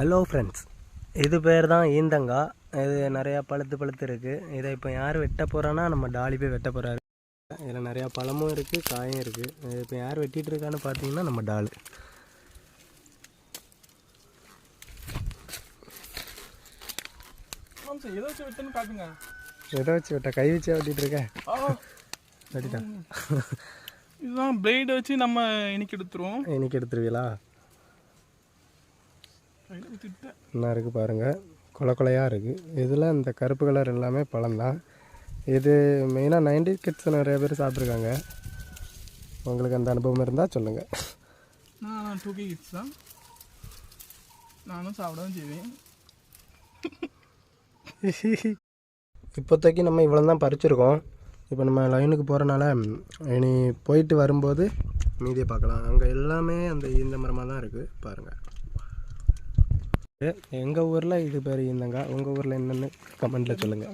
Hello friends இது பேர் தான் ஈந்தங்காய் இது நிறையா பழுத்து பழுத்து இருக்குது இதை இப்போ யார் வெட்ட போகிறான்னா நம்ம டாலி போய் வெட்ட போகிறாரு இதில் நிறையா பழமும் இருக்குது காயும் இருக்குது இது இப்போ யார் வெட்டிட்டு இருக்கான்னு பார்த்தீங்கன்னா நம்ம டாலு. எதை வச்சு வெட்ட கை வச்சே வெட்டிட்டு இருக்க? ஆ வெட்டிட்டான் இதுதான் பிளேடு வச்சு நம்ம இன்னைக்கு எடுத்துருவோம். இன்னைக்கு எடுத்துருவீங்களா? என்ன இருக்குது பாருங்கள் கொலை கொலையாக இருக்குது இதில் இந்த கருப்பு கலர் எல்லாமே பழம்தான் இது மெயினாக நைன்டி கிட்ஸ் நிறைய பேர் சாப்பிட்ருக்காங்க உங்களுக்கு அந்த அனுபவம் இருந்தால் சொல்லுங்கள் நான் டூ கே கிட்ஸ் தான். நானும் சாப்பிட தான் செய்வேன். இப்போதைக்கு நம்ம இவ்வளோ தான் பறிச்சிருக்கோம். இப்போ நம்ம லைனுக்கு போகிறனால இனி போயிட்டு வரும்போது மீதியை பார்க்கலாம். அங்கே எல்லாமே அந்த இந்த மரமாக தான் இருக்குது பாருங்கள் எங்கள் ஊரில் இது பேர் இருந்தாங்க உங்கள் ஊரில் என்னென்னு கமெண்டில் சொல்லுங்கள்